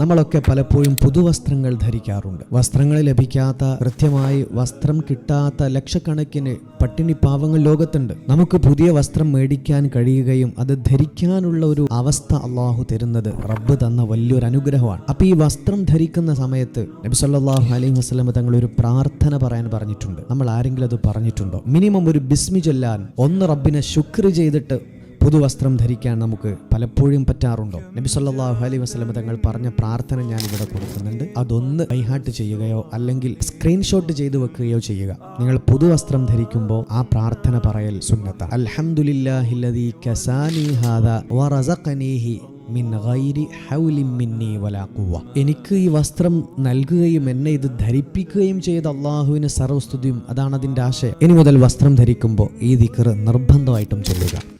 നമ്മളൊക്കെ പലപ്പോഴും പുതുവസ്ത്രങ്ങൾ ധരിക്കാറുണ്ട്. വസ്ത്രങ്ങൾ ലഭിക്കാത്ത കൃത്യമായി വസ്ത്രം കിട്ടാത്ത ലക്ഷക്കണക്കിന് പട്ടിണി പാവങ്ങൾ ലോകത്തുണ്ട്. നമുക്ക് പുതിയ വസ്ത്രം മേടിക്കാൻ കഴിയുകയും അത് ധരിക്കാനുള്ള ഒരു അവസ്ഥ അള്ളാഹു തരുന്നത് റബ്ബ് തന്ന വലിയൊരു അനുഗ്രഹമാണ്. അപ്പൊ ഈ വസ്ത്രം ധരിക്കുന്ന സമയത്ത് നബി സല്ലല്ലാഹു അലൈഹി വസല്ലം തങ്ങൾ ഒരു പ്രാർത്ഥന പറയാൻ പറഞ്ഞിട്ടുണ്ട്. നമ്മൾ ആരെങ്കിലും അത് പറഞ്ഞിട്ടുണ്ടോ? മിനിമം ഒരു ബിസ്മി ചൊല്ലാൻ ഒന്ന് റബ്ബിനെ ശുക്ർ ചെയ്തിട്ട് പുതുവസ്ത്രം ധരിക്കാൻ നമുക്ക് പലപ്പോഴും പറ്റാറുണ്ടോ? നബി സല്ലാഹു അലൈ വസല്ലം തങ്ങൾ പറഞ്ഞ പ്രാർത്ഥന ഞാൻ ഇവിടെ കൊടുക്കുന്നുണ്ട്. അതൊന്ന് ബൈഹാട്ട് ചെയ്യുകയോ അല്ലെങ്കിൽ സ്ക്രീൻഷോട്ട് ചെയ്തു വെക്കുകയോ ചെയ്യുക. നിങ്ങൾ പുതുവസ്ത്രം ധരിക്കുമ്പോൾ ആ പ്രാർത്ഥന പറയൽ സുന്നത്ത. അൽഹംദുലില്ലാഹില്ലദീ കസാനി മിൻ ഗൈരി എനിക്ക് ഈ വസ്ത്രം നൽകുകയും എന്നെ ഇത് ധരിപ്പിക്കുകയും ചെയ്ത അള്ളാഹുവിന് സർവസ്തുതിയും അതാണ് അതിന്റെ ആശയം. ഇനി മുതൽ വസ്ത്രം ധരിക്കുമ്പോൾ ഈ ദിക്കർ നിർബന്ധമായിട്ടും ചൊല്ലുക.